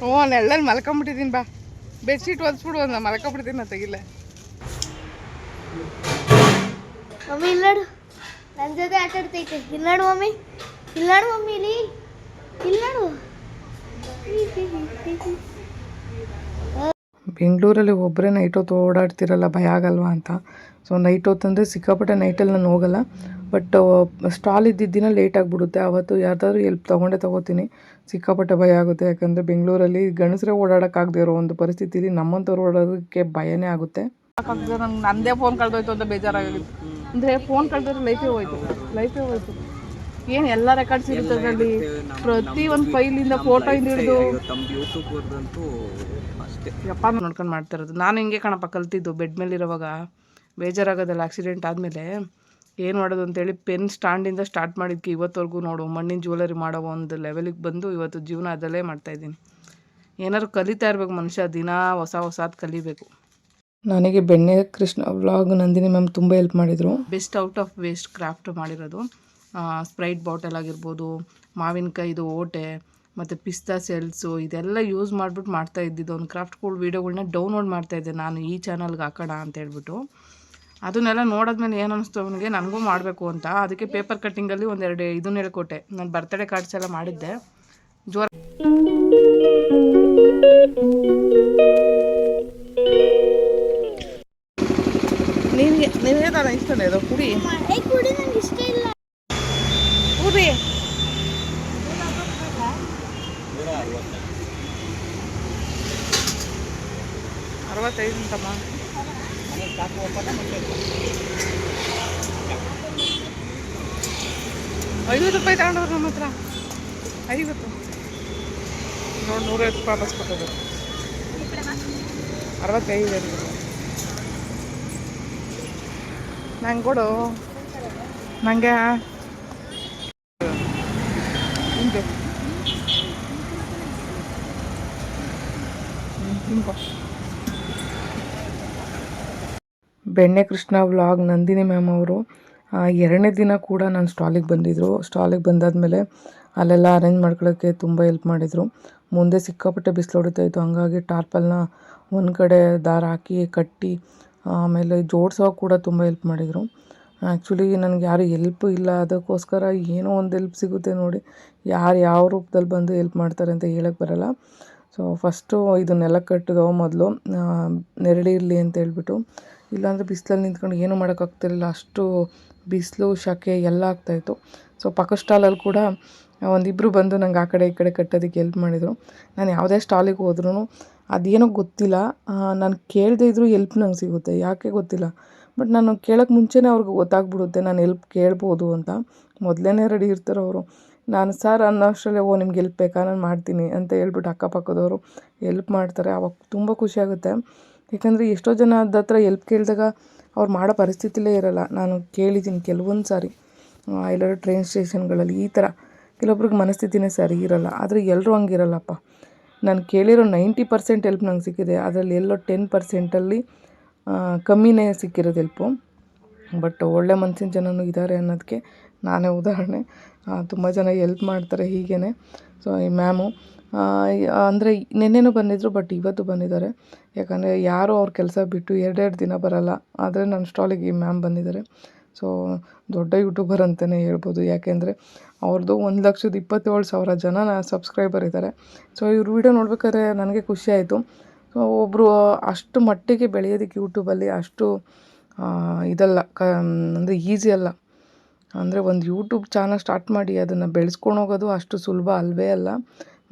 ಹ್ಞೂ ನೆಳ್ಳಲ್ಲಿ ಮಲ್ಕೊಂಬಿಟ್ಟಿದ್ದೀನಿ ಬಾ. ಬೆಡ್ಶೀಟ್ ಒದ್ಸ್ಬಿಡು ಒಂದು ಮಲ್ಕೊಂಬಿಡ್ತೀನಿ ನಾ ತೆಗಿಲ್ಲ ಮಮ್ಮಿ ಇಲ್ಲಾಡು ನನ್ನ ಜೊತೆ ಆಟ ಆಡ್ತೈತೆ ಇಲ್ಲಾಡು ಮಮ್ಮಿ. ಇಲ್ಲಾಡು ಮಮ್ಮಿ ಇಲ್ಲಿ. ಇಲ್ಲಾಡು ಬೆಂಗಳೂರಲ್ಲಿ ಒಬ್ಬರೇ ನೈಟ್ ಹೊತ್ತು ಓಡಾಡ್ತಿರಲ್ಲ ಭಯ ಆಗಲ್ವಾ ಅಂತ. ಸೊ ನೈಟ್ ಹೊತ್ತಂದರೆ ಸಿಕ್ಕಾಪಟ್ಟೆ ನೈಟಲ್ಲಿ ನಾನು ಹೋಗಲ್ಲ. ಬಟ್ ಸ್ಟಾಲ್ ಇದ್ದಿದ್ದ ದಿನ ಲೇಟ್ ಆಗಿಬಿಡುತ್ತೆ. ಅವತ್ತು ಯಾರ್ದಾದ್ರೂ ಎಲ್ಪ್ ತೊಗೊಂಡೇ ತೊಗೋತೀನಿ. ಸಿಕ್ಕಾಪಟ್ಟೆ ಭಯ ಆಗುತ್ತೆ. ಯಾಕಂದರೆ ಬೆಂಗಳೂರಲ್ಲಿ ಗಂಡಸರೇ ಓಡಾಡೋಕ್ಕಾಗದೇ ಇರೋ ಒಂದು ಪರಿಸ್ಥಿತಿಲಿ ನಮ್ಮಂಥವ್ರು ಓಡಾಡೋದಕ್ಕೆ ಭಯನೇ ಆಗುತ್ತೆ. ನಂಗೆ ನಂದೇ ಫೋನ್ ಕಳೆದೋಯ್ತು ಅಂತ ಬೇಜಾರಾಗಿತ್ತು ಅಂದರೆ ಫೋನ್ ಕಳೆದ್ರೆ ಲೈಫೇ ಹೋಯ್ತು. ಲೈಫೇ ಹೋಯ್ತು. ಏನು ಎಲ್ಲ ರೆಕಾರ್ಡ್ಸ್ ಇರುತ್ತೆ ಅದರಲ್ಲಿ? ಪ್ರತಿ ಒಂದು ಫೈಲಿಂದ ಫೋಟೋಯಿಂದ ಹಿಡಿದು. ಅಷ್ಟೇ ಯಪ್ಪ ನೋಡ್ಕೊಂಡು ಮಾಡ್ತಾ ಇರೋದು. ನಾನು ಹಿಂಗೆ ಕಣಪ್ಪ ಕಲ್ತಿದ್ದು? ಬೆಡ್ ಮೇಲೆ ಇರೋವಾಗ ಬೇಜಾರಾಗೋದಲ್ಲ ಆಕ್ಸಿಡೆಂಟ್ ಆದಮೇಲೆ. ಏನು ಮಾಡೋದು ಅಂತೇಳಿ ಪೆನ್ ಸ್ಟ್ಯಾಂಡಿಂದ ಸ್ಟಾರ್ಟ್ ಮಾಡಿದ್ಕೆ ಇವತ್ತವರೆಗೂ ನೋಡು ಮಣ್ಣಿನ ಜ್ಯುವೆಲರಿ ಮಾಡೋ ಒಂದು ಲೆವೆಲಿಗೆ ಬಂದು ಇವತ್ತು ಜೀವನ ಅದಲ್ಲೇ ಮಾಡ್ತಾಯಿದ್ದೀನಿ ಏನಾದ್ರು ಕಲಿತಾ ಇರಬೇಕು ಮನುಷ್ಯ ದಿನ ಹೊಸ ಹೊಸದು ಕಲಿಬೇಕು. ನನಗೆ ಬೆಣ್ಣೆ ಕೃಷ್ಣ ವ್ಲಾಗ್ ನಂದಿನಿ ಮ್ಯಾಮ್ ತುಂಬ ಹೆಲ್ಪ್ ಮಾಡಿದರು. Best out of waste craft ಮಾಡಿರೋದು. ಸ್ಪ್ರೈಟ್ ಬಾಟಲ್ ಆಗಿರ್ಬೋದು ಮಾವಿನಕಾಯಿದು ಓಟೆ ಮತ್ತು ಪಿಸ್ತಾ ಸೆಲ್ಸು ಇದೆಲ್ಲ ಯೂಸ್ ಮಾಡಿಬಿಟ್ಟು ಮಾಡ್ತಾ ಇದ್ದಿದ್ದು. ಒಂದು ಕ್ರಾಫ್ಟ್ಗಳು ವೀಡಿಯೋಗಳನ್ನ ಡೌನ್ಲೋಡ್ ಮಾಡ್ತಾ ಇದ್ದೆ ನಾನು ಈ ಚಾನಲ್ಗೆ ಹಾಕೋಣ ಅಂತ ಹೇಳ್ಬಿಟ್ಟು. ಅದನ್ನೆಲ್ಲ ನೋಡಿದ್ಮೇಲೆ ಏನು ಅನಿಸ್ತು ಅವನಿಗೆ? ನನಗೂ ಮಾಡಬೇಕು ಅಂತ. ಅದಕ್ಕೆ ಪೇಪರ್ ಕಟ್ಟಿಂಗಲ್ಲಿ ಒಂದೆರಡು ಇದನ್ನ ಹೇಳ್ಕೊಟ್ಟೆ. ನಾನು ಬರ್ತಡೇ ಕಾರ್ಡ್ಸ್ ಎಲ್ಲ ಮಾಡಿದ್ದೆ. ಜೋರ ನಿನಗೆ ನಿನಗೆ ನಾನು ಇಷ್ಟನೇ ಅದು ಕುಡಿ ಮಳೆ ಕುಡಿ ನಂಗೆ ಇಷ್ಟ ಇಲ್ಲ ಕುಡಿ ಅರವತ್ತೈದು ಅಂತಮ್ಮ ಐವತ್ತು ರೂಪಾಯಿ ತಗೊಂಡವ್ರು ನಮ್ಮ ಹತ್ರ ಐವತ್ತು ನೋಡಿ ನೂರೈವತ್ತು ರೂಪಾಯಿ ವಾಪಸ್ ಕೊಟ್ಟದ್ದು ಅರವತ್ತೈದು ನಂಗೆ ಕೊಡು. ನನಗೆ ಬೆಣ್ಣೆ ಕೃಷ್ಣ ವ್ಲಾಗ್ ನಂದಿನಿ ಮ್ಯಾಮ್ ಅವರು. ಎರಡನೇ ದಿನ ಕೂಡ ನಾನು ಸ್ಟಾಲಿಗೆ ಬಂದಿದ್ದರು ಸ್ಟಾಲಿಗೆ ಬಂದಾದಮೇಲೆ ಅಲ್ಲೆಲ್ಲ ಅರೇಂಜ್ ಮಾಡ್ಕೊಳ್ಳೋಕ್ಕೆ ತುಂಬ ಹೆಲ್ಪ್ ಮಾಡಿದರು. ಮುಂದೆ ಸಿಕ್ಕಾಪಟ್ಟೆ ಬಿಸಿಲು ಹೊಡಿತಾ ಇತ್ತು ಹಂಗಾಗಿ ಟಾರ್ಪಲ್ನ ಒಂದು ಕಡೆ ದಾರ ಹಾಕಿ, ಕಟ್ಟಿ, ಆಮೇಲೆ ಜೋಡ್ಸೋ ಕೂಡ ತುಂಬ ಹೆಲ್ಪ್ ಮಾಡಿದರು. ಆ್ಯಕ್ಚುಲಿ ನನಗೆ ಯಾರು ಎಲ್ಪ್ ಇಲ್ಲ. ಅದಕ್ಕೋಸ್ಕರ ಏನೋ ಒಂದು ಹೆಲ್ಪ್ ಸಿಗುತ್ತೆ ನೋಡಿ. ಯಾರು ಯಾವ ರೂಪದಲ್ಲಿ ಬಂದು ಹೆಲ್ಪ್ ಮಾಡ್ತಾರೆ ಅಂತ ಹೇಳಕ್ಕೆ ಬರಲ್ಲ. ಸೊ ಫಸ್ಟು ಇದನ್ನೆಲ್ಲ ಕಟ್ಟಿದೋ ಮೊದಲು ನೆರಳಿರಲಿ ಅಂತ ಹೇಳ್ಬಿಟ್ಟು. ಇಲ್ಲಾಂದರೆ ಬಿಸಿಲಲ್ಲಿ ನಿಂತ್ಕೊಂಡು ಏನೂ ಮಾಡೋಕ್ಕಾಗ್ತಿರಲಿಲ್ಲ ಅಷ್ಟು ಬಿಸಿಲು, ಶಕೆ ಎಲ್ಲ ಆಗ್ತಾಯಿತ್ತು ಸೊ ಪಕ್ಕ ಸ್ಟಾಲಲ್ಲಿ ಕೂಡ ಒಂದಿಬ್ಬರು ಬಂದು ನಂಗೆ ಆ ಕಡೆ ಈ ಕಡೆ ಕಟ್ಟೋದಕ್ಕೆ ಹೆಲ್ಪ್ ಮಾಡಿದರು. ನಾನು ಯಾವುದೇ ಸ್ಟಾಲಿಗೆ ಹೋದ್ರೂ ಅದೇನೋ ಗೊತ್ತಿಲ್ಲ. ನಾನು ಕೇಳದೇ ಇದ್ದರೂ ಹೆಲ್ಪ್ ನಂಗೆ ಸಿಗುತ್ತೆ. ಯಾಕೆ ಗೊತ್ತಿಲ್ಲ? ಬಟ್ ನಾನು ಕೇಳೋಕ್ಕೆ ಮುಂಚೆನೇ ಅವ್ರಿಗೆ ಗೊತ್ತಾಗ್ಬಿಡುತ್ತೆ ನಾನು ಹೆಲ್ಪ್ ಕೇಳ್ಬೋದು ಅಂತ. ಮೊದಲೇ ರೆಡಿ ಇರ್ತಾರೆ ಅವರು. ನಾನು, ಸರ್, ಅನ್ನೋ ಅಷ್ಟರಲ್ಲಿ, ಓ, ನಿಮ್ಗೆ ಹೆಲ್ಪ್ ಬೇಕಾ? ನಾನು ಮಾಡ್ತೀನಿ ಅಂತ ಹೇಳ್ಬಿಟ್ಟು ಅಕ್ಕಪಕ್ಕದವರು ಹೆಲ್ಪ್ ಮಾಡ್ತಾರೆ. ಅವಾಗ ತುಂಬ ಖುಷಿಯಾಗುತ್ತೆ ಯಾಕಂದರೆ ಎಷ್ಟೋ ಜನದ ಹತ್ರ ಹೆಲ್ಪ್ ಕೇಳಿದಾಗ ಅವ್ರು ಮಾಡೋ ಪರಿಸ್ಥಿತಿಲೇ ಇರಲ್ಲ. ನಾನು ಕೇಳಿದ್ದೀನಿ ಕೆಲವೊಂದು ಸಾರಿ. ಎಲ್ಲರೂ ಟ್ರೈನ್ ಸ್ಟೇಷನ್ಗಳಲ್ಲಿ ಈ ಥರ ಕೆಲವೊಬ್ರಿಗೆ ಮನಸ್ಥಿತಿನೇ ಸರಿ ಇರಲ್ಲ, ಆದರೆ ಎಲ್ಲರೂ ಹಂಗಿರಲ್ಲಪ್ಪ ನಾನು ಕೇಳಿರೋ ನೈಂಟಿ ಪರ್ಸೆಂಟ್ ಹೆಲ್ಪ್ ನಂಗೆ ಸಿಕ್ಕಿದೆ, ಅದರಲ್ಲಿ ಎಲ್ಲೋ ಟೆನ್ ಪರ್ಸೆಂಟಲ್ಲಿ ಕಮ್ಮಿನೇ ಸಿಕ್ಕಿರೋದು ಹೆಲ್ಪು ಬಟ್ ಒಳ್ಳೆ ಮನಸ್ಸಿನ ಜನನೂ ಇದ್ದಾರೆ ಅನ್ನೋದಕ್ಕೆ ನಾನೇ ಉದಾಹರಣೆ. ತುಂಬ ಜನ ಎಲ್ಪ್ ಮಾಡ್ತಾರೆ ಹೀಗೇ ಸೊ ಈ ಮ್ಯಾಮು ಅಂದರೆ ನಿನ್ನೆನೂ ಬಂದಿದ್ದರು ಬಟ್ ಇವತ್ತು ಬಂದಿದ್ದಾರೆ. ಯಾಕಂದರೆ ಯಾರೂ ಅವ್ರ ಕೆಲಸ ಬಿಟ್ಟು ಎರಡೆರಡು ದಿನ ಬರಲ್ಲ. ಆದರೆ ನನ್ನ ಸ್ಟಾಲಿಗೆ ಈ ಮ್ಯಾಮ್ ಬಂದಿದ್ದಾರೆ. ಸೊ ದೊಡ್ಡ ಯೂಟ್ಯೂಬರ್ ಅಂತಲೇ ಹೇಳ್ಬೋದು. ಯಾಕೆಂದರೆ ಅವ್ರದ್ದು ಒಂದು ಲಕ್ಷದ ಇಪ್ಪತ್ತೇಳು ಸಾವಿರ ಜನ ಸಬ್ಸ್ಕ್ರೈಬರ್ ಇದ್ದಾರೆ ಸೊ ಇವ್ರ ವಿಡಿಯೋ ನೋಡ್ಬೇಕಾದ್ರೆ ನನಗೆ ಖುಷಿ ಆಯಿತು. ಸೊ ಒಬ್ಬರು ಅಷ್ಟು ಮಟ್ಟಿಗೆ ಬೆಳೆಯೋದಕ್ಕೆ ಯೂಟ್ಯೂಬಲ್ಲಿ ಅಷ್ಟು ಇದಲ್ಲ, ಕ, ಅಂದರೆ ಈಸಿ ಅಲ್ಲ. ಅಂದರೆ ಒಂದು ಯೂಟ್ಯೂಬ್ ಚಾನಲ್ ಸ್ಟಾರ್ಟ್ ಮಾಡಿ ಅದನ್ನು ಬೆಳೆಸ್ಕೊಂಡು ಹೋಗೋದು ಅಷ್ಟು ಸುಲಭ ಅಲ್ವೇ ಅಲ್ಲ.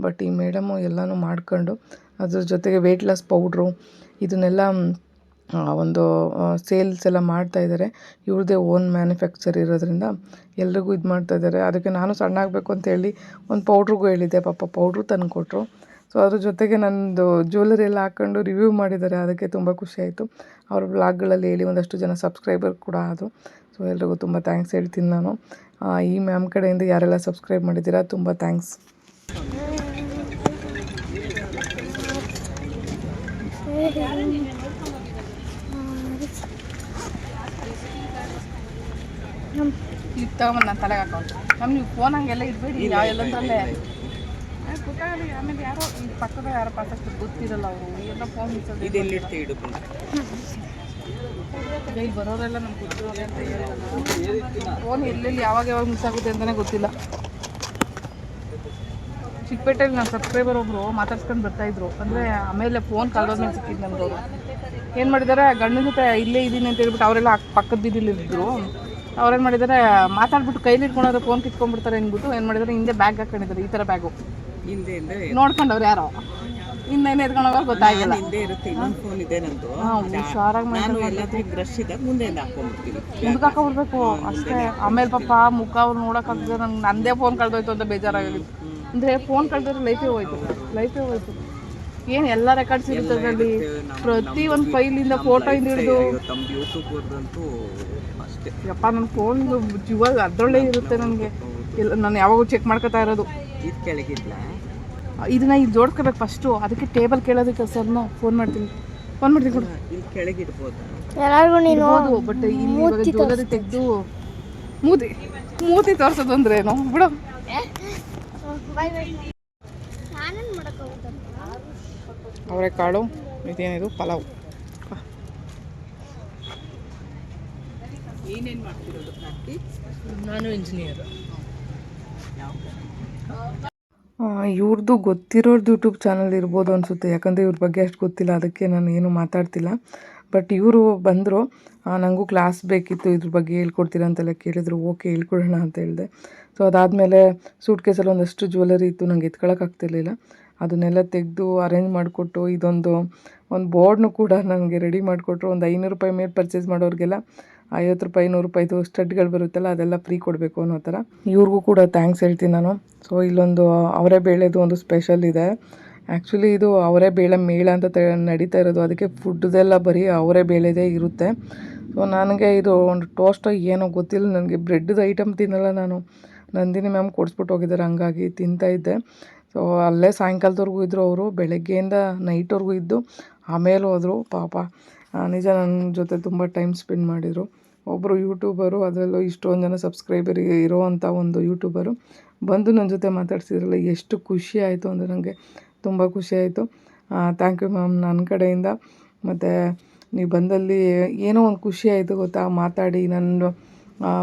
ಬಟ್ ಈ ಮೇಡಮು ಎಲ್ಲನೂ ಮಾಡ್ಕೊಂಡು ಅದ್ರ ಜೊತೆಗೆ ವೆಯ್ಟ್ ಲಾಸ್ ಪೌಡ್ರು ಇದನ್ನೆಲ್ಲ ಒಂದು ಸೇಲ್ಸ್ ಎಲ್ಲ ಮಾಡ್ತಾಯಿದ್ದಾರೆ ಇವ್ರದ್ದೇ ಓನ್ ಮ್ಯಾನುಫ್ಯಾಕ್ಚರ್ ಇರೋದ್ರಿಂದ ಎಲ್ರಿಗೂ ಇದು ಮಾಡ್ತಾಯಿದ್ದಾರೆ ಅದಕ್ಕೆ ನಾನು ಸಣ್ಣ ಆಗಬೇಕು ಅಂತ ಹೇಳಿ ಒಂದು ಪೌಡ್ರಿಗೂ ಹೇಳಿದ್ದೆ. ಪಾಪ ಪೌಡ್ರು ತಂದು ಕೊಟ್ಟರು ಸೊ ಅದ್ರ ಜೊತೆಗೆ ನನ್ನದು ಜ್ಯುವೆಲ್ಲರಿ ಎಲ್ಲ ಹಾಕ್ಕೊಂಡು ರಿವ್ಯೂ ಮಾಡಿದ್ದಾರೆ. ಅದಕ್ಕೆ ತುಂಬ ಖುಷಿ ಆಯಿತು. ಅವ್ರ ಬ್ಲಾಗ್ಗಳಲ್ಲಿ ಹೇಳಿ ಒಂದಷ್ಟು ಜನ ಸಬ್ಸ್ಕ್ರೈಬರ್ ಕೂಡ ಆದರು. ಸೊ ಎಲ್ರಿಗೂ ತುಂಬ ಥ್ಯಾಂಕ್ಸ್ ಹೇಳ್ತೀನಿ ನಾನು. ಈ ಮ್ಯಾಮ್ ಕಡೆಯಿಂದ ಯಾರೆಲ್ಲ ಸಬ್ಸ್ಕ್ರೈಬ್ ಮಾಡಿದ್ದೀರಾ, ತುಂಬ ಥ್ಯಾಂಕ್ಸ್ ಇದು ತಗೊಂಬಂದು ನಾನು ತಲೆಗೆ ಹಾಕೊಂಡು ನಮ್ಮ ನೀವು ಫೋನ್ ಹಂಗೆಲ್ಲ ಇಡಬೇಡಿ ಯಾವ ಎಲ್ಲಂದ್ರಲ್ಲೇ ಆಮೇಲೆ ಯಾರೋ ಈ ಪಕ್ಕದ ಯಾರೋ ಪಾಸಕ್ಕೆ ಗೊತ್ತಿರಲ್ಲ ಅವರು. ಎಲ್ಲ ಫೋನ್ ಇದೆಲ್ಲಿಡ್ತೀವಿ ಹಿಡ್ಕೊಂಡು ಇಲ್ಲಿ ಬರೋರೆಲ್ಲ ನಮ್ಗೆ ಗೊತ್ತಿರೋದೆ ಅಂತ ಹೇಳಲ್ಲ ಫೋನ್ ಎಲ್ಲೆಲ್ಲಿ ಯಾವಾಗ ಯಾವಾಗ ಮಿಸ್ ಆಗುತ್ತೆ ಅಂತಲೇ ಗೊತ್ತಿಲ್ಲ. ಚಿಕ್ಕಪೇಟೆಯಲ್ಲಿ ನಮ್ಮ ಸಬ್ಸ್ಕ್ರೈಬರ್ ಒಬ್ಬರು ಮಾತಾಡ್ಸ್ಕೊಂಡು ಬರ್ತಾಯಿದ್ರು ಅಂದರೆ ಆಮೇಲೆ ಫೋನ್ ಕಳ್ದೋದ್ಮೇಲೆ ಸಿಕ್ಕಿದ್ದು ನಮ್ದು ಅವರು. ಏನು ಮಾಡಿದ್ದಾರೆ ಗಂಡನ ಜೊತೆ ಇಲ್ಲೇ ಇದ್ದೀನಿ ಅಂತ ಹೇಳ್ಬಿಟ್ಟು ಅವರೆಲ್ಲ ಪಕ್ಕದ ಬೀದಿಲಿ ಇದ್ದರು ಅವ್ರೇನು ಮಾಡಿದ್ದಾರೆ ಮಾತಾಡ್ಬಿಟ್ಟು ಕೈಲಿ ಇಟ್ಕೊಂಡ್ರೆ ಫೋನ್ ಕಿತ್ಕೊಂಡ್ಬಿಡ್ತಾರೆ ಅಂದ್ಬಿಟ್ಟು ಏನು ಮಾಡಿದ್ದಾರೆ ಹಿಂದೆ ಬ್ಯಾಗ್ ಹಾಕೊಂಡಿದ್ದಾರೆ ಈ ಥರ ಬ್ಯಾಗು ಹಿಂದೆ ಹಿಂದೆ ನೋಡ್ಕೊಂಡವ್ರು ಯಾರೋ? ಇನ್ನೇನು ಎತ್ಕೊಂಡು ಹೋಗೋರು ಗೊತ್ತಾಗಿಲ್ಲ. ಹಿಂದೆ ಇರುತ್ತೆ ಇನ್ನೊಂದು ಫೋನ್ ಇದೆ ನಂದು. ಹುಷಾರಾಗಿ ನಾನು ಎಲ್ಲಾದ್ರೂ ಬ್ರಷ್ ಇದ್ದಾಗ ಹಾಕೊಂಡ್ಬಿಡ್ತೀನಿ. ಮುಂದಕ್ಕೆ ಹಾಕೊಂಡ್ಬಿಡ್ಬೇಕು. ಅಷ್ಟೇ. ಆಮೇಲೆ ಪಾಪ ಮುಖ ಅವ್ರು ನೋಡೋಕ್ಕಾಗದೆ ನಂಗೆ ನಂದೇ ಫೋನ್ ಕಳ್ದೋಯ್ತು ಅಂತ ಬೇಜಾರಾಗಿತ್ತು. ಅಂದರೆ ಫೋನ್ ಕಳ್ದ್ರೆ ಲೈಫೇ ಹೋಯ್ತು. ಲೈಫೇ ಹೋಯ್ತು. ಏನು ಎಲ್ಲ ರೆಕಾರ್ಡ್ಸ್ ಇರುತ್ತೆ ಅದರಲ್ಲಿ? ಪ್ರತಿ ಒಂದು ಫೈಲಿಂದ ಇಂದ ಹಿಡಿದು. ಅಷ್ಟೇ ಯಪ್ಪ ನನ್ನ ಫೋನ್ ಜೀವ ಅದರಲ್ಲೇ ಇರುತ್ತೆ ನನಗೆ. ಇಲ್ಲ ನಾನು ಯಾವಾಗೂ ಚೆಕ್ ಮಾಡ್ಕೊತಾ ಇರೋದು. ಇದು ಕೆಳಗಿಲ್ಲ ಇದನ್ನ ಇಲ್ಲಿ ಜೋಡ್ಕೋಬೇಕು ಫಸ್ಟು ಅದಕ್ಕೆ ಟೇಬಲ್ ಕೇಳೋದಕ್ಕೆ ಸರ್ನ ಫೋನ್ ಮಾಡ್ತೀನಿ. ಫೋನ್ ಮಾಡ್ತೀನಿ ಕೊಡು. ಇಲ್ಲಿ ಕೆಳಗಿಡ್ಬೋದಾ ಎಲ್ಲರಿಗೂ ನೀನು ಇರ್ಬೋದು ಬಟ್ ಇಲ್ಲಿ ತೆಗೆದು ಮೂತಿ ಮೂತಿ ತೋರಿಸೋದು ಅಂದ್ರೆ ಏನು ಬಿಡು ಅವರೆಕಾಳು ಇದೇನಿದು ಪಲಾವ್. ಏನೇನು ಮಾಡ್ತಿರೋದು ಕಾರ್ತಿ ನಾನು ಇಂಜಿನಿಯರ್ ಇವ್ರದ್ದು ಗೊತ್ತಿರೋರ್ದು ಯೂಟ್ಯೂಬ್ ಚಾನಲ್ ಇರ್ಬೋದು ಅನಿಸುತ್ತೆ. ಯಾಕಂದರೆ ಇವ್ರ ಬಗ್ಗೆ ಅಷ್ಟು ಗೊತ್ತಿಲ್ಲ. ಅದಕ್ಕೆ ನಾನು ಏನು ಮಾತಾಡ್ತಿಲ್ಲ. ಬಟ್ ಇವರು ಬಂದರು ನನಗೂ ಕ್ಲಾಸ್ ಬೇಕಿತ್ತು. ಇದ್ರ ಬಗ್ಗೆ ಹೇಳ್ಕೊಡ್ತೀರಾ ಅಂತೆಲ್ಲ ಕೇಳಿದ್ರು. ಓಕೆ ಹೇಳ್ಕೊಡೋಣ ಅಂತ ಹೇಳಿದೆ. ಸೊ ಅದಾದಮೇಲೆ ಸೂಟ್ ಕೇಸಲ್ಲಿ ಒಂದಷ್ಟು ಜ್ಯುವೆಲರಿ ಇತ್ತು. ನಂಗೆ ಎತ್ಕೊಳಕ್ಕಾಗ್ತಿರ್ಲಿಲ್ಲ ಅದನ್ನೆಲ್ಲ ತೆಗೆದು ಅರೇಂಜ್ ಮಾಡಿಕೊಟ್ಟು ಇದೊಂದು ಒಂದು ಬೋರ್ಡ್ನು ಕೂಡ ನನಗೆ ರೆಡಿ ಮಾಡಿಕೊಟ್ರು. ಒಂದು ಐನೂರು ರೂಪಾಯಿ ಮೇಲೆ ಪರ್ಚೇಸ್ ಮಾಡೋರಿಗೆಲ್ಲ ಐವತ್ತು ರೂಪಾಯಿ ನೂರು ರೂಪಾಯಿದು ಸ್ಟಡ್ಗಳು ಬರುತ್ತಲ್ಲ, ಅದೆಲ್ಲ ಫ್ರೀ ಕೊಡಬೇಕು ಅನ್ನೋ ಥರ. ಇವ್ರಿಗೂ ಕೂಡ ಥ್ಯಾಂಕ್ಸ್ ಹೇಳ್ತೀನಿ ನಾನು. ಸೊ ಇಲ್ಲೊಂದು, ಅವರೇ ಬೇಳೆದು ಒಂದು ಸ್ಪೆಷಲ್ ಇದೆ. ಆ್ಯಕ್ಚುಲಿ ಇದು ಅವರೇ ಬೇಳೆ ಮೇಳ ಅಂತ ತ, ನಡೀತಾ ಇರೋದು. ಅದಕ್ಕೆ ಫುಡ್ದೆಲ್ಲ ಬರೀ ಅವರೇ ಬೇಳೆದೇ ಇರುತ್ತೆ. ಸೊ ನನಗೆ ಇದು ಒಂದು ಟೋಸ್ಟ್ ಏನೋ ಗೊತ್ತಿಲ್ಲ. ನನಗೆ ಬ್ರೆಡ್ದು ಐಟಮ್ ತಿನ್ನಲ್ಲ ನಾನು. ನಂದಿನಿ ಮ್ಯಾಮ್ ಕೊಡಿಸ್ಬಿಟ್ಟು ಹೋಗಿದ್ದಾರೆ, ಹಂಗಾಗಿ ತಿಂತಾ ಇದ್ದೆ. ಸೊ ಅಲ್ಲೇ ಸಾಯಂಕಾಲದವರೆಗೂ ಇದ್ದರು ಅವರು, ಬೆಳಗ್ಗೆಯಿಂದ ನೈಟ್ವರೆಗೂ ಇದ್ದು, ಆಮೇಲೆ ಹೋದರು. ಪಾಪ ನಿಜ ನನ್ನ ಜೊತೆ ತುಂಬ ಟೈಮ್ ಸ್ಪೆಂಡ್ ಮಾಡಿದರು. ಒಬ್ಬರು ಯೂಟ್ಯೂಬರು ಅದರಲ್ಲೂ ಇಷ್ಟೊಂದು ಜನ ಸಬ್ಸ್ಕ್ರೈಬರ್ ಇರೋವಂಥ ಒಂದು ಯೂಟ್ಯೂಬರು. ಬಂದು ನನ್ನ ಜೊತೆ ಮಾತಾಡ್ಸಿದ್ರಲ್ಲ, ಎಷ್ಟು ಖುಷಿ ಆಯಿತು ಅಂದರೆ ನನಗೆ ತುಂಬ ಖುಷಿ ಆಯಿತು. ಥ್ಯಾಂಕ್ ಯು ಮ್ಯಾಮ್ ನನ್ನ ಕಡೆಯಿಂದ. ಮತ್ತು ನೀವು ಬಂದಲ್ಲಿ ಏನೋ ಒಂದು ಖುಷಿ ಆಯಿತು ಗೊತ್ತಾ? ಮಾತಾಡಿ ನನ್ನ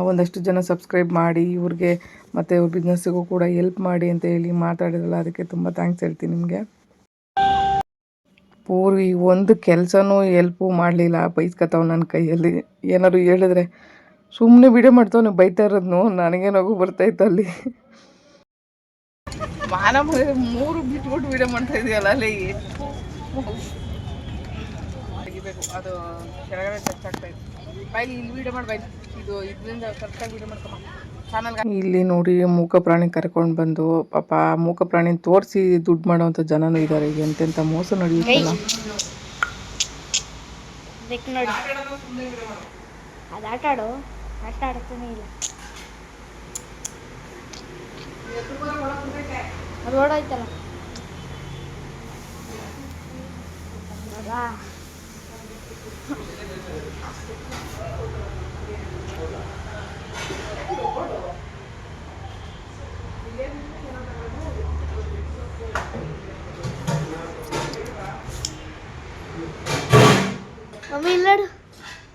ಒಂದಷ್ಟು ಜನ ಸಬ್ಸ್ಕ್ರೈಬ್ ಮಾಡಿ, ಇವ್ರಿಗೆ ಮತ್ತು ಇವ್ರ ಬಿಸ್ನೆಸ್ಸಿಗೂ ಕೂಡ ಹೆಲ್ಪ್ ಮಾಡಿ ಅಂತ ಹೇಳಿ ಮಾತಾಡಿದ್ರಲ್ಲ, ಅದಕ್ಕೆ ತುಂಬ ಥ್ಯಾಂಕ್ಸ್ ಹೇಳ್ತೀನಿ ನಿಮಗೆ. ಪೂರ್ವಿ ಒಂದು ಕೆಲಸನೂ ಎಲ್ಪು ಮಾಡಲಿಲ್ಲ, ಬೈಸ್ಕೊತಾವ್ ನನ್ನ ಕೈಯಲ್ಲಿ. ಏನಾದ್ರು ಹೇಳಿದ್ರೆ ಸುಮ್ಮನೆ ವಿಡಿಯೋ ಮಾಡ್ತಾವ್ ಬೈತಾ ಇರೋದ್ನು, ನನಗೆ ನಗು ಬರ್ತಾಯಿತ್ತು ಅಲ್ಲಿ. ಮೂರು ಬಿಟ್ಬಿಟ್ಟು ವಿಡಿಯೋ ಮಾಡ್ತಾ ಇದೆಯಲ್ಲ ಅಲ್ಲಿ. ಅದು ಕೆಳಗಡೆ ಟಚ್ ಆಗ್ತಾ ಇದೆ ಬೈಲಿ, ಇಲ್ಲಿ ವಿಡಿಯೋ ಮಾಡಿ ಬೈಲಿ. ಇದು ಇದರಿಂದ ಕರೆಕ್ಟಾಗಿ ವಿಡಿಯೋ ಚಾನಲ್ಗೆ ಇಲ್ಲಿ ನೋಡಿ ಮೂಕ ಪ್ರಾಣಿ ಕರ್ಕೊಂಡು ಬಂದು ಪಾಪ ಮೂಕ ಪ್ರಾಣಿ ತೋರಿಸಿ ದುಡ್ಡು ಮಾಡುವಂತ ಜನನು ಇದ್ದಾರೆ ಎಂತೆಂತ ಮೋಸ ನಡೆಯುತ್ತಲ್ಲ. ಅದು ಆಟ ಆಡು. ಆಟ ಆಡ್ತಾನೆ ಇಲ್ಲ. ಅದು ಓಡೋಯ್ತಲ್ಲ ಹೌದಾ? ಮಮ್ಮಿ ಇಲ್ಲ ನೋಡು.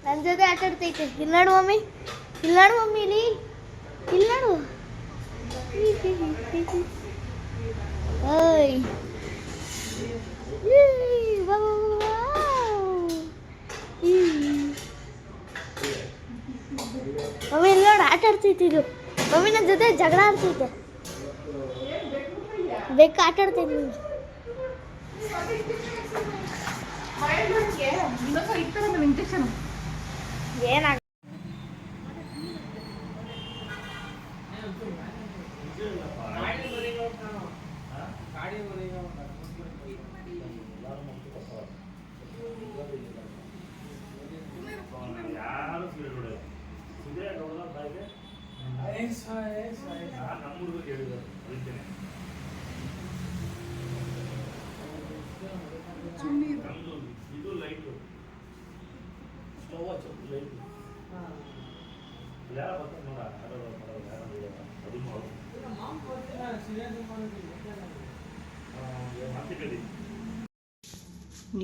ನನ್ನ ಜೊತೆ ಆಟ ಆಡ್ತೈತೆ ಇಲ್ಲ ನೋಡು ಮಮ್ಮಿ. ಇಲ್ಲ ನೋಡು ಮಮ್ಮಿ ಇಲ್ಲಿ. ಇಲ್ಲ ನೋಡು. ಓಯ್. ಏಯ್, ಮಮ್ಮಿ ನೋಡಿ ಆಟ ಆಡ್ತೈತೆ ಇದು. ಮಮ್ಮಿ ನನ್ನ ಜೊತೆ ಜಗಳ ಆಡ್ತೈತೆ ಬೇಕು ಆಟ ಆಡ್ತೈತೆ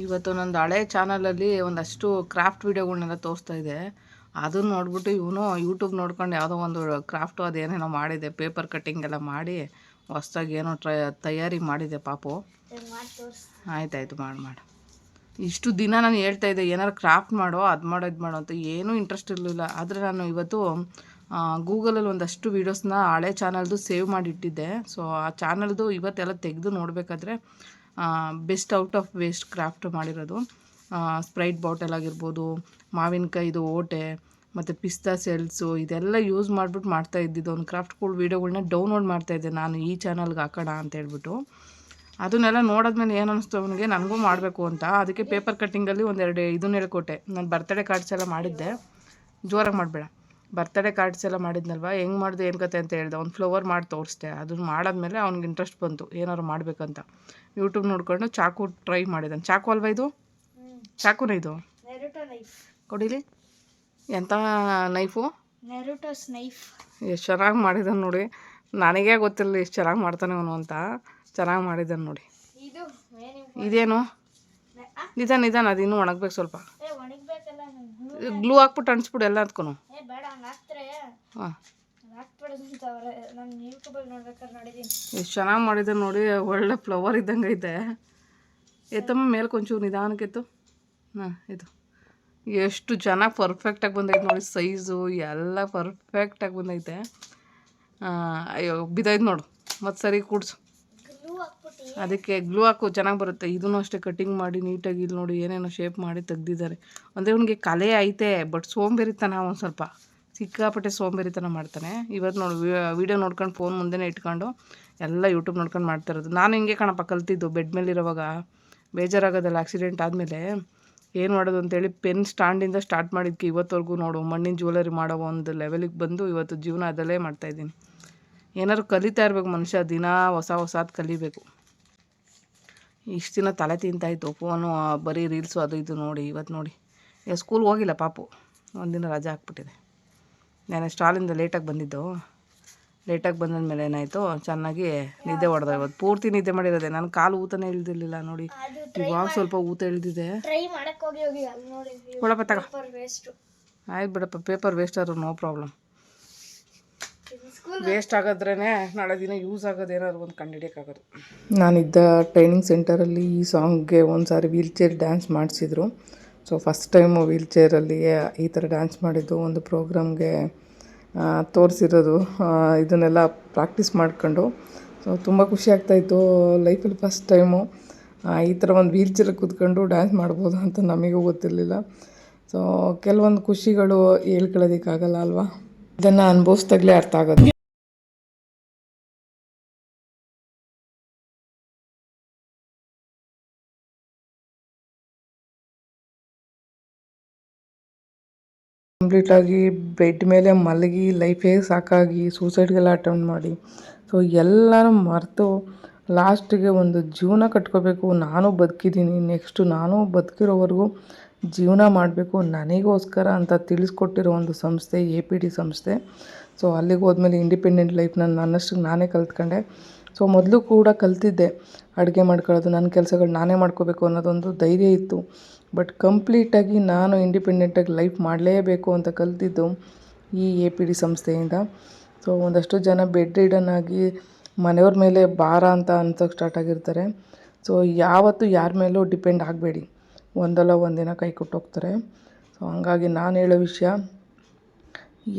ಇವತ್ತು ನಂದು ಹಳೆ ಚಾನಲಲ್ಲಿ ಒಂದಷ್ಟು ಕ್ರಾಫ್ಟ್ ವೀಡಿಯೋಗಳನ್ನೆಲ್ಲ ತೋರಿಸ್ತಾ ಇದೆ. ಅದನ್ನು ನೋಡಿಬಿಟ್ಟು ಇವನು ಯೂಟ್ಯೂಬ್ ನೋಡ್ಕೊಂಡು ಯಾವುದೋ ಒಂದು ಕ್ರಾಫ್ಟು ಅದೇನೇನೋ ಮಾಡಿದೆ ಪೇಪರ್ ಕಟ್ಟಿಂಗ್ ಎಲ್ಲ ಮಾಡಿ ಹೊಸ್ದಾಗಿ ಏನೋ ಟ್ರೈ ತಯಾರಿ ಮಾಡಿದೆ ಪಾಪು. ಆಯ್ತಾಯ್ತು ಮಾಡಿ ಮಾಡಿ. ಇಷ್ಟು ದಿನ ನಾನು ಹೇಳ್ತಾ ಇದ್ದೆ ಏನಾರು ಕ್ರಾಫ್ಟ್ ಮಾಡೋ, ಅದು ಮಾಡೋ, ಇದು ಮಾಡೋ ಅಂತ ಏನೂ ಇಂಟ್ರೆಸ್ಟ್ ಇರಲಿಲ್ಲ. ಆದರೆ ನಾನು ಇವತ್ತು ಗೂಗಲಲ್ಲಿ ಒಂದಷ್ಟು ವೀಡಿಯೋಸ್ನ ಹಳೆ ಚಾನಲ್ದು ಸೇವ್ ಮಾಡಿಟ್ಟಿದ್ದೆ. ಸೊ ಆ ಚಾನಲ್ದು ಇವತ್ತೆಲ್ಲ ತೆಗೆದು ನೋಡಬೇಕಾದ್ರೆ best out of waste craft ಮಾಡಿರೋದು. ಸ್ಪ್ರೈಟ್ ಬಾಟಲ್ ಆಗಿರ್ಬೋದು ಮಾವಿನಕಾಯಿದು ಓಟೆ, ಮತ್ತು ಪಿಸ್ತಾ ಸೆಲ್ಸು ಇದೆಲ್ಲ ಯೂಸ್ ಮಾಡಿಬಿಟ್ಟು ಮಾಡ್ತಾ ಇದ್ದಿದ್ದು. ಒಂದು ಕ್ರಾಫ್ಟ್ಗಳು ವೀಡಿಯೋಗಳನ್ನ ಡೌನ್ಲೋಡ್ ಮಾಡ್ತಾಯಿದ್ದೆ ನಾನು ಈ ಚಾನಲ್ಗೆ ಹಾಕೋಣ ಅಂತ ಹೇಳ್ಬಿಟ್ಟು. ಅದನ್ನೆಲ್ಲ ನೋಡಿದ್ಮೇಲೆ ಏನು ಅನಿಸ್ತು ಅವನಿಗೆ? ನನಗೂ ಮಾಡಬೇಕು ಅಂತ. ಅದಕ್ಕೆ ಪೇಪರ್ ಕಟ್ಟಿಂಗಲ್ಲಿ ಒಂದೆರಡು ಇದನ್ನ ಹೇಳ್ಕೊಟ್ಟೆ ನಾನು ಬರ್ತಡೇ ಕಾರ್ಡ್ಸ್ ಎಲ್ಲ ಮಾಡಿದ್ದೆ. ಜೋರಾಗಿ ಮಾಡಬೇಡ. ಬರ್ತಡೇ ಕಾರ್ಡ್ಸ್ ಎಲ್ಲ ಮಾಡಿದ್ನಲ್ವ? ಹೆಂಗೆ ಮಾಡಿದೆ? ಏನು ಕತೆ? ಅಂತ ಹೇಳಿದೆ. ಒಂದು ಫ್ಲವರ್ ಮಾಡಿ ತೋರಿಸ್ದೆ. ಅದನ್ನ ಮಾಡಾದ್ಮೇಲೆ ಅವ್ನಿಗೆ ಇಂಟ್ರೆಸ್ಟ್ ಬಂತು. ಏನಾದ್ರು ಮಾಡಬೇಕಂತ. ಯೂಟ್ಯೂಬ್ ನೋಡ್ಕೊಂಡು ಚಾಕು ಟ್ರೈ ಮಾಡಿದ್ದಾನೆ ಚಾಕು ಅಲ್ವಾ ಇದು? ಚಾಕುನೇ ಇದು? ಕೊಡಿಲಿ. ಎಂಥ ನೈಫು ನೈಫ್ ಎಷ್ಟು ಚೆನ್ನಾಗಿ ಮಾಡಿದ್ದಾನೆ ನೋಡಿ. ನನಗೇ ಗೊತ್ತಿಲ್ಲ ಎಷ್ಟು ಚೆನ್ನಾಗಿ ಮಾಡ್ತಾನೆ ಅವನು ಅಂತ. ಚೆನ್ನಾಗಿ ಮಾಡಿದ್ದಾನೆ ನೋಡಿ. ಇದೇನು? ನಿಧಾನ ನಿಧಾನ ಅದು ಇನ್ನೂ ಒಣಗ್ಬೇಕು ಸ್ವಲ್ಪ. ಗ್ಲೂ ಹಾಕ್ಬಿಟ್ಟು ಅಣಿಸ್ಬಿಡು ಎಲ್ಲ ಅದಕ್ಕೂ ಹಾಂ. ಎಷ್ಟು ಚೆನ್ನಾಗಿ ಮಾಡಿದೆ ನೋಡಿ ಒಳ್ಳೆ ಫ್ಲವರ್ ಇದ್ದಂಗೆ ಐತೆ. ಎತ್ತಮ್ಮ ಮೇಲ್ಕೊಂಚೂರು ನಿಧಾನಕ್ಕೆ ಎತ್ತು. ಹಾಂ ಇದು ಎಷ್ಟು ಚೆನ್ನಾಗಿ ಪರ್ಫೆಕ್ಟಾಗಿ ಬಂದೈತೆ ನೋಡಿ ಸೈಜು ಎಲ್ಲ ಪರ್ಫೆಕ್ಟಾಗಿ ಬಂದೈತೆ. ಅಯ್ಯೋ ಬಿದ್ದೈತೆ ನೋಡು. ಮತ್ತು ಸರಿ ಕೂಡ್ಸು. ಅದಕ್ಕೆ ಗ್ಲೂ ಹಾಕು ಚೆನ್ನಾಗಿ ಬರುತ್ತೆ. ಇದನ್ನು ಅಷ್ಟೇ ಕಟಿಂಗ್ ಮಾಡಿ ನೀಟಾಗಿ ಇಲ್ಲಿ ನೋಡಿ ಏನೇನೋ ಶೇಪ್ ಮಾಡಿ ತೆಗ್ದಿದ್ದಾರೆ. ಅಂದರೆ ಅವನಿಗೆ ಕಲೆ ಐತೆ ಬಟ್ ಸೋಂಬೇರಿತನ ಒಂದು ಸ್ವಲ್ಪ. ಸಿಕ್ಕಾಪಟ್ಟೆ ಸೋಂಬೇರಿತನ ಮಾಡ್ತಾನೆ. ಇವತ್ತು ನೋಡಿ ವೀಡಿಯೋ ನೋಡ್ಕೊಂಡು ಫೋನ್ ಮುಂದೆನೇ ಇಟ್ಕೊಂಡು ಎಲ್ಲ ಯೂಟ್ಯೂಬ್ ನೋಡ್ಕೊಂಡು ಮಾಡ್ತಾ ಇರೋದು. ನಾನು ಹಿಂಗೆ ಕಣಪ್ಪ ಕಲ್ತಿದ್ದು ಬೆಡ್ ಮೇಲೆ ಇರೋವಾಗ ಬೇಜಾರಾಗೋದಲ್ಲ ಆಕ್ಸಿಡೆಂಟ್ ಆದಮೇಲೆ? ಏನು ಮಾಡೋದು ಅಂತೇಳಿ ಪೆನ್ ಸ್ಟ್ಯಾಂಡಿಂದ ಸ್ಟಾರ್ಟ್ ಮಾಡಿದ್ಕೆ ಇವತ್ತವರೆಗೂ ನೋಡು, ಮಣ್ಣಿನ ಜ್ಯುವೆಲರಿ ಮಾಡೋ ಒಂದು ಲೆವೆಲಿಗೆ ಬಂದು ಇವತ್ತು ಜೀವನ ಅದಲ್ಲೇ ಮಾಡ್ತಾಯಿದ್ದೀನಿ ಏನಾದ್ರು ಕಲಿತಾ ಇರ್ಬೇಕು ಮನುಷ್ಯ, ದಿನ ಹೊಸ ಹೊಸದು ಕಲಿಬೇಕು. ಇಷ್ಟು ದಿನ ತಲೆ ತಿಂತಾಯಿತ್ತು ಫೋನು ಬರೀ ರೀಲ್ಸು ಅದು ಇದು ನೋಡಿ ಇವತ್ತು ನೋಡಿ. ಏ ಸ್ಕೂಲ್ಗೆ ಹೋಗಿಲ್ಲ ಪಾಪು. ಒಂದಿನ ರಜೆ ಹಾಕ್ಬಿಟ್ಟಿದೆ. ನಾನು ಸ್ಟಾಲಿಂದ ಲೇಟಾಗಿ ಬಂದಿದ್ದು. ಲೇಟಾಗಿ ಬಂದಮೇಲೆ ಏನಾಯಿತು? ಚೆನ್ನಾಗಿ ನಿದ್ದೆ ಹೊಡೆದ. ಇವತ್ತು ಪೂರ್ತಿ ನಿದ್ದೆ ಮಾಡಿರೋದೆ. ನನ್ನ ಕಾಲು ಊತನೇ ಇಳ್ದಿರಲಿಲ್ಲ ನೋಡಿ. ಇವಾಗ ಸ್ವಲ್ಪ ಊತ ಇಳಿದಿದೆ ಕೊಡಪ್ಪ ತಗ. ಆಯ್ತು ಬಿಡಪ್ಪ ಪೇಪರ್ ವೇಸ್ಟ್ ಆದ್ರೂ ನೋ ಪ್ರಾಬ್ಲಮ್ ವೇಸ್ಟ್ ಆಗೋದ್ರೇ ನಾಳೆ ದಿನ ಯೂಸ್ ಆಗೋದು ಏನಾದ್ರು ಒಂದು ಕಂಡುಹಿಡಿಯೋಕ್ಕಾಗೋದು ನಾನಿದ್ದ ಟ್ರೈನಿಂಗ್ ಸೆಂಟರಲ್ಲಿ ಈ ಸಾಂಗ್ಗೆ ಒಂದು ಸಾರಿ ವೀಲ್ ಚೇರ್ ಡ್ಯಾನ್ಸ್ ಮಾಡಿಸಿದ್ರು. ಸೊ ಫಸ್ಟ್ ಟೈಮು ವೀಲ್ ಚೇರಲ್ಲಿ ಈ ಥರ ಡ್ಯಾನ್ಸ್ ಮಾಡಿದ್ದು. ಒಂದು ಪ್ರೋಗ್ರಾಮ್ಗೆ ತೋರಿಸಿರೋದು. ಇದನ್ನೆಲ್ಲ ಪ್ರಾಕ್ಟೀಸ್ ಮಾಡ್ಕೊಂಡು. ಸೊ ತುಂಬ ಖುಷಿ ಆಗ್ತಾಯಿತ್ತು ಲೈಫಲ್ಲಿ ಫಸ್ಟ್ ಟೈಮು ಈ ಥರ ಒಂದು ವೀಲ್ ಚೇರ್ ಕೂತ್ಕೊಂಡು ಡ್ಯಾನ್ಸ್ ಮಾಡ್ಬೋದು ಅಂತ ನಮಗೂ ಗೊತ್ತಿರಲಿಲ್ಲ. ಸೊ ಕೆಲವೊಂದು ಖುಷಿಗಳು ಹೇಳ್ಕೊಳ್ಳೋದಕ್ಕಾಗಲ್ಲ ಅಲ್ವಾ? ಇದನ್ನು ಅನುಭವಿಸ್ದಾಗಲೇ ಅರ್ಥ ಆಗೋದು. ಕಂಪ್ಲೀಟಾಗಿ ಬೆಡ್ ಮೇಲೆ ಮಲಗಿ ಲೈಫೇ ಸಾಕಾಗಿ ಸೂಸೈಡ್ಗೆಲ್ಲ ಅಟೆಂಪ್ಟ್ ಮಾಡಿ. ಸೊ ಎಲ್ಲನೂ ಮರೆತು ಲಾಸ್ಟಿಗೆ ಒಂದು ಜೀವನ ಕಟ್ಕೋಬೇಕು. ನಾನು ಬದುಕಿದ್ದೀನಿ. ನೆಕ್ಸ್ಟು ನಾನು ಬದುಕಿರೋವರೆಗೂ ಜೀವನ ಮಾಡಬೇಕು. ನನಗೋಸ್ಕರ ಅಂತ ತಿಳಿಸ್ಕೊಟ್ಟಿರೋ ಒಂದು ಸಂಸ್ಥೆ ಎ ಪಿ ಡಿ ಸಂಸ್ಥೆ. ಸೊ ಅಲ್ಲಿಗೆ ಹೋದ್ಮೇಲೆ ಇಂಡಿಪೆಂಡೆಂಟ್ ಲೈಫ್ನ ನನ್ನಷ್ಟಕ್ಕೆ ನಾನೇ ಕಲ್ತ್ಕೊಂಡೆ. ಸೊ ಮೊದಲು ಕೂಡ ಕಲ್ತಿದ್ದೆ. ಅಡುಗೆ ಮಾಡ್ಕೊಳ್ಳೋದು, ನನ್ನ ಕೆಲಸಗಳು ನಾನೇ ಮಾಡ್ಕೋಬೇಕು ಅನ್ನೋದೊಂದು ಧೈರ್ಯ ಇತ್ತು. ಬಟ್ ಕಂಪ್ಲೀಟಾಗಿ ನಾನು ಇಂಡಿಪೆಂಡೆಂಟಾಗಿ ಲೈಫ್ ಮಾಡಲೇಬೇಕು ಅಂತ ಕಲಿತಿದ್ದು ಈ ಎ ಪಿ ಡಿ ಸಂಸ್ಥೆಯಿಂದ. ಸೊ ಒಂದಷ್ಟು ಜನ ಬೆಡ್ ರಿಡನ್ ಆಗಿ ಮನೆಯವ್ರ ಮೇಲೆ ಭಾರ ಅಂತ ಅನ್ಸೋಕ್ಕೆ ಸ್ಟಾರ್ಟ್ ಆಗಿರ್ತಾರೆ. ಸೊ ಯಾವತ್ತೂ ಯಾರ ಮೇಲೂ ಡಿಪೆಂಡ್ ಆಗಬೇಡಿ. ಒಂದಲ್ಲ ಒಂದಿನ ಕೈ ಕೊಟ್ಟೋಗ್ತಾರೆ ಸೊ ಹಂಗಾಗಿ ನಾನು ಹೇಳೋ ವಿಷಯ,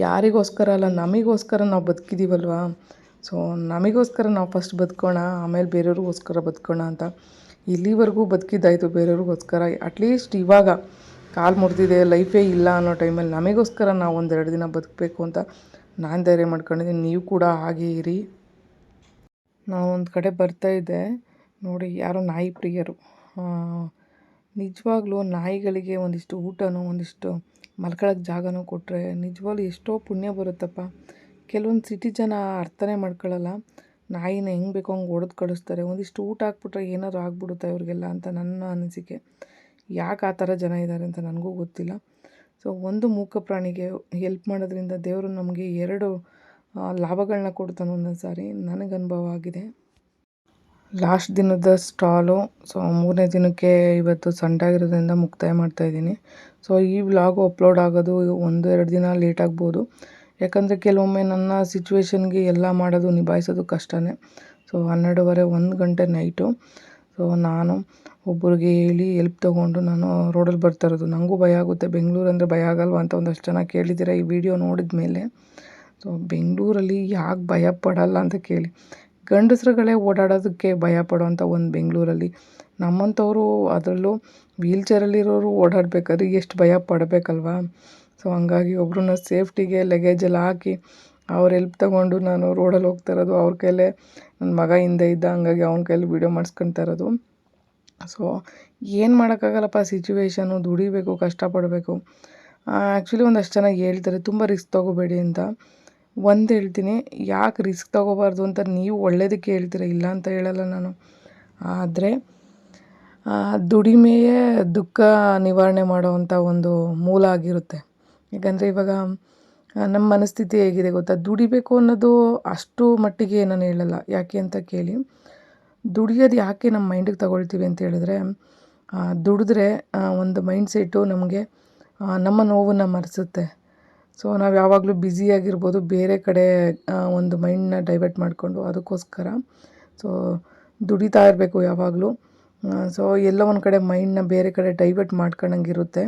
ಯಾರಿಗೋಸ್ಕರ ಅಲ್ಲ, ನಮಗೋಸ್ಕರ ನಾವು ಬದುಕಿದ್ದೀವಲ್ವಾ ಸೊ ನಮಗೋಸ್ಕರ ನಾವು ಫಸ್ಟ್ ಬದುಕೋಣ, ಆಮೇಲೆ ಬೇರೆಯವ್ರಿಗೋಸ್ಕರ ಬದುಕೋಣ ಅಂತ. ಇಲ್ಲಿವರೆಗೂ ಬದುಕಿದ್ದಾಯಿತು ಬೇರೆಯವ್ರಿಗೋಸ್ಕರ. ಅಟ್ಲೀಸ್ಟ್ ಇವಾಗ ಕಾಲು ಮುರಿದಿದೆ ಲೈಫೇ ಇಲ್ಲ ಅನ್ನೋ ಟೈಮಲ್ಲಿ ನಮಗೋಸ್ಕರ ನಾವು ಒಂದೆರಡು ದಿನ ಬದುಕಬೇಕು ಅಂತ ನಾನು ಧೈರ್ಯ ಮಾಡ್ಕೊಂಡಿದ್ದೀನಿ. ನೀವು ಕೂಡ ಹಾಗೆ ಇರಿ. ನಾವು ಒಂದು ಕಡೆ ಬರ್ತಾಯಿದ್ದೆ ನೋಡಿ, ಯಾರೋ ನಾಯಿ ಪ್ರಿಯರು. ನಿಜವಾಗ್ಲೂ ನಾಯಿಗಳಿಗೆ ಒಂದಿಷ್ಟು ಊಟನೋ, ಒಂದಿಷ್ಟು ಮಲ್ಕೊಳ್ಳೋಕ್ಕೆ ಜಾಗನೂ ಕೊಟ್ಟರೆ ನಿಜವಾಗ್ಲೂ ಎಷ್ಟೋ ಪುಣ್ಯ ಬರುತ್ತಪ್ಪ. ಕೆಲವೊಂದು ಸಿಟಿ ಜನ ಅರ್ಥನೇ ಮಾಡ್ಕೊಳ್ಳಲ್ಲ ನಾಯಿನ ಹೆಂಗೆ ಬೇಕೋ ಹಂಗೆ ಹೊಡೆದು ಕಳಿಸ್ತಾರೆ. ಒಂದಿಷ್ಟು ಊಟ ಹಾಕ್ಬಿಟ್ರೆ ಏನಾದ್ರು ಆಗ್ಬಿಡುತ್ತೆ ಇವ್ರಿಗೆಲ್ಲ ಅಂತ ನನ್ನ ಅನಿಸಿಕೆ. ಯಾಕೆ ಆ ಥರ ಜನ ಇದ್ದಾರೆ ಅಂತ ನನಗೂ ಗೊತ್ತಿಲ್ಲ. ಸೊ, ಒಂದು ಮೂಕ ಪ್ರಾಣಿಗೆ ಹೆಲ್ಪ್ ಮಾಡೋದ್ರಿಂದ ದೇವರು ನಮಗೆ ಎರಡು ಲಾಭಗಳನ್ನ ಕೊಡ್ತಾನೆ ಒಂದೊಂದು ಸಾರಿ. ನನಗೆ ಅನುಭವ ಆಗಿದೆ. ಲಾಸ್ಟ್ ದಿನದ ಸ್ಟಾಲು, ಸೊ, ಮೂರನೇ ದಿನಕ್ಕೆ ಇವತ್ತು ಸಂಡಾಗಿರೋದ್ರಿಂದ ಮುಕ್ತಾಯ ಮಾಡ್ತಾಯಿದ್ದೀನಿ ಸೊ, ಈ ವ್ಲಾಗು ಅಪ್ಲೋಡ್ ಆಗೋದು ಒಂದು, ಎರಡು ದಿನ ಲೇಟ್ ಆಗ್ಬೋದು. ಯಾಕಂದರೆ ಕೆಲವೊಮ್ಮೆ ನನ್ನ ಸಿಚುವೇಶನ್ಗೆ ಎಲ್ಲ ಮಾಡೋದು ನಿಭಾಯಿಸೋದು ಕಷ್ಟನೇ. ಸೊ ಹನ್ನೆರಡುವರೆ, ಒಂದು ಗಂಟೆ ನೈಟು ಸೊ ನಾನು ಒಬ್ಬರಿಗೆ ಹೇಳಿ ಎಲ್ಪ್ ತೊಗೊಂಡು ನಾನು ರೋಡಲ್ಲಿ ಬರ್ತಾ ಇರೋದು. ನನಗೂ ಭಯ ಆಗುತ್ತೆ. ಬೆಂಗಳೂರು ಅಂದರೆ ಭಯ ಆಗಲ್ವಾ ಅಂತ ಒಂದಷ್ಟು ಜನ ಕೇಳಿದ್ದೀರ ಈ ವಿಡಿಯೋ ನೋಡಿದ ಮೇಲೆ ಸೊ ಬೆಂಗಳೂರಲ್ಲಿ ಯಾಕೆ ಭಯ ಪಡಲ್ಲ ಅಂತ ಕೇಳಿ. ಗಂಡಸ್ರುಗಳೇ ಓಡಾಡೋದಕ್ಕೆ ಭಯ ಪಡೋವಂಥ ಒಂದು ಬೆಂಗಳೂರಲ್ಲಿ. ನಮ್ಮಂಥವರು ಅದರಲ್ಲೂ ವೀಲ್ ಚೇರಲ್ಲಿರೋರು ಓಡಾಡಬೇಕಾದ್ರೆ ಎಷ್ಟು ಭಯ ಪಡಬೇಕಲ್ವಾ? ಸೊ ಹಂಗಾಗಿ ಒಬ್ಬರನ್ನ ಸೇಫ್ಟಿಗೆ ಲಗೇಜಲ್ಲಿ ಹಾಕಿ ಅವ್ರ ಹೆಲ್ಪ್ ತಗೊಂಡು ನಾನು ರೋಡಲ್ಲಿ ಹೋಗ್ತಾ ಇರೋದು, ಅವ್ರ ಕೈಲೇ ನನ್ನ ಮಗ ಹಿಂದೆ ಇದ್ದ, ಹಂಗಾಗಿ ಅವ್ನ ಕೈಲಿ ವೀಡಿಯೋ ಮಾಡಿಸ್ಕೊಳ್ತಾ ಇರೋದು. ಸೊ ಏನು ಮಾಡೋಕ್ಕಾಗಲ್ಲಪ್ಪ ಸಿಚುವೇಶನು ದುಡಿಬೇಕು, ಕಷ್ಟಪಡಬೇಕು. ಆ್ಯಕ್ಚುಲಿ ಒಂದಷ್ಟು ಜನ ಹೇಳ್ತಾರೆ, ತುಂಬ ರಿಸ್ಕ್ ತೊಗೋಬೇಡಿ ಅಂತ. ಒಂದು ಹೇಳ್ತೀನಿ, ಯಾಕೆ ರಿಸ್ಕ್ ತೊಗೋಬಾರ್ದು ಅಂತ ನೀವು ಒಳ್ಳೇದಕ್ಕೆ ಹೇಳ್ತೀರ, ಇಲ್ಲ ಅಂತ ಹೇಳಲ್ಲ ನಾನು. ಆದರೆ ದುಡಿಮೆಯೇ ದುಃಖ ನಿವಾರಣೆ ಮಾಡೋವಂಥ ಒಂದು ಮೂಲ ಆಗಿರುತ್ತೆ. ಯಾಕಂದರೆ ಇವಾಗ ನಮ್ಮ ಮನಸ್ಥಿತಿ ಹೇಗಿದೆ ಗೊತ್ತಾ? ದುಡಿಬೇಕು ಅನ್ನೋದು ಅಷ್ಟು ಮಟ್ಟಿಗೆ ನಾನು ಹೇಳಲ್ಲ. ಯಾಕೆ ಅಂತ ಕೇಳಿ, ದುಡಿಯೋದು ಯಾಕೆ ನಮ್ಮ ಮೈಂಡಿಗೆ ತಗೊಳ್ತೀವಿ ಅಂತ ಹೇಳಿದ್ರೆ ದುಡಿದ್ರೆ ಒಂದು ಮೈಂಡ್ ಸೆಟ್ಟು ನಮಗೆ ನಮ್ಮ ನೋವನ್ನು ಮರೆಸುತ್ತೆ. ಸೊ, ನಾವು ಯಾವಾಗಲೂ ಬ್ಯುಸಿಯಾಗಿರ್ಬೋದು ಬೇರೆ ಕಡೆ ಒಂದು ಮೈಂಡನ್ನ ಡೈವರ್ಟ್ ಮಾಡಿಕೊಂಡು ಅದಕ್ಕೋಸ್ಕರ, ಸೊ, ದುಡಿತಾ ಇರಬೇಕು ಯಾವಾಗಲೂ. ಸೊ, ಎಲ್ಲ ಒಂದು ಕಡೆ ಮೈಂಡನ್ನ ಬೇರೆ ಕಡೆ ಡೈವರ್ಟ್ ಮಾಡ್ಕೊಂಡಂಗಿರುತ್ತೆ